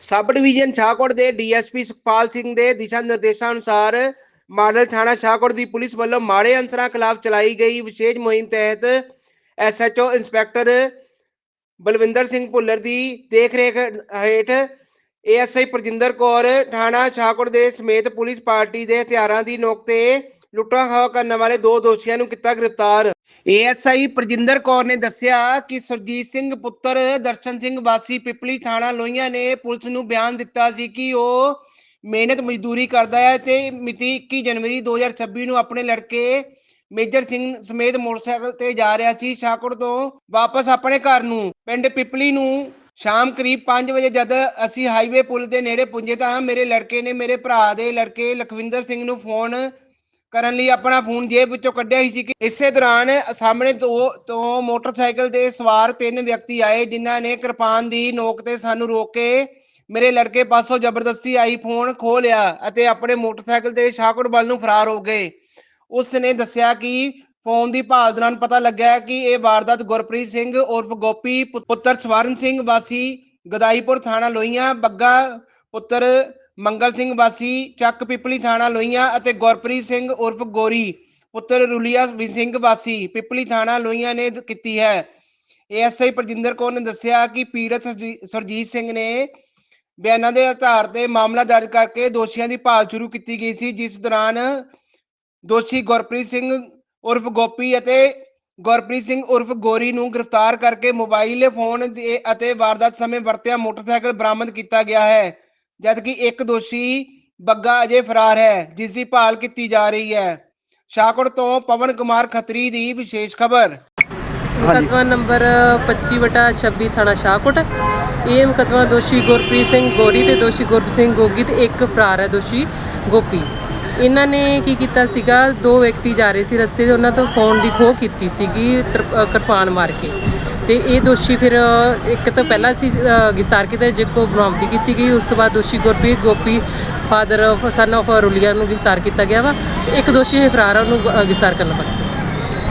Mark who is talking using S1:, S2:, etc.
S1: Sub division Shahkot ਦੇ DSP Sukhpal Singh ਦੇ ਦਿਸ਼ਾ ਨਿਰਦੇਸ਼ਾਂ ਅਨੁਸਾਰ ਮਾਡਲ ਥਾਣਾ ਸ਼ਾਹਕੋਟ ਦੀ ਪੁਲਿਸ ਵੱਲੋਂ ਮਾੜੇ ਅਨਸਰਾਂ ਖਿਲਾਫ ਚਲਾਈ ਗਈ ਵਿਸ਼ੇਸ਼ ਮੁਹਿੰਮ ਤਹਿਤ ਐਸਐਚਓ ਇੰਸਪੈਕਟਰ ਬਲਵਿੰਦਰ ਸਿੰਘ ਭੁੱਲਰ ਦੀ ਦੇਖਰੇਖ ਹੇਠ ਏਐਸਆਈ ਪ੍ਰਜਿੰਦਰ ਕੌਰ ਥਾਣਾ ਸ਼ਾਹਕੋਟ ਦੇ ਸਮੇਤ ਪੁਲਿਸ ਪਾਰਟੀ ਦੇ ਹਥਿਆਰਾਂ ਦੀ ਨੋਕ ਤੇ ਲੁੱਟਾਂ ਖੋਹ ਕਰਨ ਵਾਲੇ ਦੋ ਦੋਸ਼ੀਆਂ ਨੂੰ ਕੀਤਾ ਗ੍ਰਿਫਤਾਰ। ਏਐਸਆਈ ਪ੍ਰਜਿੰਦਰ ਕੌਰ ਨੇ ਦੱਸਿਆ ਕਿ ਸੁਰਜੀਤ ਸਿੰਘ ਪੁੱਤਰ ਦਰਸ਼ਨ ਸਿੰਘ ਵਾਸੀ ਪਿਪਲੀ ਥਾਣਾ ਲੋਹੀਆਂ ਨੇ ਪੁਲਿਸ ਨੂੰ ਬਿਆਨ ਦਿੱਤਾ ਸੀ ਕਿ ਉਹ ਮਿਹਨਤ ਮਜ਼ਦੂਰੀ ਕਰਦਾ ਹੈ ਤੇ ਮਿਤੀ 21 ਜਨਵਰੀ 2026 ਨੂੰ ਆਪਣੇ ਲੜਕੇ ਮੇਜਰ ਸਿੰਘ ਸਮੇਤ ਮੋਟਰਸਾਈਕਲ ਤੇ ਜਾ ਰਿਹਾ ਸੀ ਸ਼ਾਹਕੋਟ ਤੋਂ ਵਾਪਸ ਆਪਣੇ ਘਰ ਨੂੰ। ਪਿੰਡ ਪਿਪਲੀ ਨੂੰ ਸ਼ਾਮ ਕਰੀਬ 5 ਵਜੇ ਜਦ ਅਸੀਂ ਹਾਈਵੇ ਪੁਲ ਦੇ ਨੇੜੇ ਪੁੱਜੇ ਤਾਂ ਮੇਰੇ ਲੜਕੇ ਨੇ ਮੇਰੇ ਭਰਾ ਦੇ ਲੜਕੇ ਲਖਵਿੰਦਰ ਸਿੰਘ ਨੂੰ ਫੋਨ ਕਰਨ ਲਈ ਆਪਣਾ ਫੋਨ ਜੇਬ ਵਿੱਚੋਂ ਕੱਢਿਆ ਹੀ ਸੀ ਕਿ ਇਸੇ ਦੌਰਾਨ ਸਾਹਮਣੇ ਤੋਂ ਤੋਂ ਮੋਟਰਸਾਈਕਲ ਤੇ ਸਵਾਰ ਤਿੰਨ ਵਿਅਕਤੀ ਆਏ, ਜਿਨ੍ਹਾਂ ਨੇ ਕਿਰਪਾਨ ਦੀ ਨੋਕ ਤੇ ਸਾਨੂੰ ਰੋਕ ਕੇ ਮੇਰੇ ਲੜਕੇ ਪਾਸੋਂ ਜ਼ਬਰਦਸਤੀ ਆਈਫੋਨ ਖੋਹ ਲਿਆ ਅਤੇ ਆਪਣੇ ਮੋਟਰਸਾਈਕਲ ਤੇ ਸ਼ਾਹਕੋਟ ਵੱਲ ਨੂੰ ਫਰਾਰ ਹੋ ਗਏ। ਉਸ ਨੇ ਦੱਸਿਆ ਕਿ ਫੋਨ ਦੀ ਭਾਲ ਦੌਰਾਨ ਪਤਾ ਲੱਗਿਆ ਕਿ ਇਹ ਵਾਰਦਾਤ ਗੁਰਪ੍ਰੀਤ ਸਿੰਘ ਉਰਫ ਗੋਪੀ ਪੁ- ਪੁੱਤਰ ਸਵਰਨ ਸਿੰਘ ਵਾਸੀ ਗਦਾਈਪੁਰ ਥਾਣਾ ਲੋਹੀਆਂ ਬੱਗਾ ਪੁੱਤਰ ਮੰਗਲ ਸਿੰਘ ਵਾਸੀ, ਚੱਕ ਪਿਪਲੀ ਥਾਣਾ ਲੋਹੀਆਂ ਅਤੇ ਗੁਰਪ੍ਰੀਤ ਸਿੰਘ ਉਰਫ ਗੋਰੀ, ਪੁੱਤਰ ਰੁਲੀਆ ਸਿੰਘ ਵਾਸੀ, ਪਿਪਲੀ ਥਾਣਾ ਲੋਹੀਆਂ ਨੇ ਕੀਤੀ ਹੈ। ਏਐਸਆਈ ਪ੍ਰਜਿੰਦਰ ਕੌਰ ਨੇ ਦੱਸਿਆ ਕਿ ਪੀੜਤ ਸਰਜੀ- ਸਰਜੀਤ ਸਿੰਘ ਨੇ ਬਿਆਨਾਂ ਦੇ ਆਧਾਰ ਤੇ ਮਾਮਲਾ ਦਰਜ ਕਰਕੇ ਦੋਸ਼ੀਆਂ ਦੀ ਭਾਲ ਸ਼ੁਰੂ ਕੀਤੀ ਗਈ ਸੀ, ਜਿਸ ਦੌਰਾਨ ਦੋਸ਼ੀ ਗੁਰਪ੍ਰੀਤ ਸਿੰਘ ਉਰਫ ਗੋਪੀ ਅਤੇ ਗੁਰਪ੍ਰੀਤ ਸਿੰਘ ਉਰਫ ਗੋਰੀ ਨੂੰ ਗ੍ਰਿਫਤਾਰ ਕਰਕੇ ਮੋਬਾਈਲ ਫੋਨ ਅਤੇ ਵਾਰਦਾਤ ਸਮੇਂ ਵਰਤਿਆ ਮੋਟਰਸਾਈਕਲ ਬਰਾਮਦ ਕੀਤਾ ਗਿਆ ਹੈ। ਜਦਕਿ ਇੱਕ ਦੋਸ਼ੀ ਬੱਗਾ ਅਜੇ ਫਰਾਰ ਹੈ ਜਿਸ ਦੀ ਭਾਲ ਕੀਤੀ ਜਾ ਰਹੀ ਹੈ। ਸ਼ਾਹਕੋਟ ਤੋਂ ਪਵਨ ਕੁਮਾਰ ਖੱਤਰੀ ਦੀ ਵਿਸ਼ੇਸ਼ ਖਬਰ।
S2: ਮੁਕੱਦਮਾ ਨੰਬਰ 25/26 ਥਾਣਾ ਸ਼ਾਹਕੋਟ। ਇਹ ਮੁਕੱਦਮਾ ਦੋਸ਼ੀ ਗੁਰਪ੍ਰੀਤ ਸਿੰਘ ਗੋਰੀ ਤੇ ਦੋਸ਼ੀ ਗੁਰਪ੍ਰੀਤ ਸਿੰਘ ਗੋਗੀ ਤੇ ਇੱਕ ਫਰਾਰ ਹੈ ਦੋਸ਼ੀ ਗੋਪੀ। ਇਹਨਾਂ ਨੇ ਕੀ ਕੀਤਾ ਸੀਗਾ? ਦੋ ਵਿਅਕਤੀ ਜਾ ਰਹੇ ਸੀ ਰਸਤੇ ਤੇ, ਉਹਨਾਂ ਤੋਂ ਫੋਨ ਦੀ ਖੋਹ ਕੀਤੀ ਸੀਗੀ ਕਿਰਪਾਨ ਮਾਰ ਕੇ। ਤੇ ਇਹ ਦੋਸ਼ੀ ਫਿਰ ਇੱਕ ਤਾਂ ਪਹਿਲਾਂ ਸੀ ਗ੍ਰਿਫਤਾਰ ਕੀਤਾ, ਜੇ ਕੋ ਬਰਾਮਦੀ ਕੀਤੀ ਗਈ, ਉਸ ਤੋਂ ਬਾਅਦ ਦੋਸ਼ੀ Gurpreet, Gopi, father son of Rulia ਨੂੰ ਗ੍ਰਿਫਤਾਰ ਕੀਤਾ ਗਿਆ ਵਾ। ਤੇ ਇੱਕ ਦੋਸ਼ੀ ਇਹ ਫਰਾਰ ਉਹਨੂੰ ਗ੍ਰਿਫਤਾਰ ਕਰਨਾ ਪਿਆ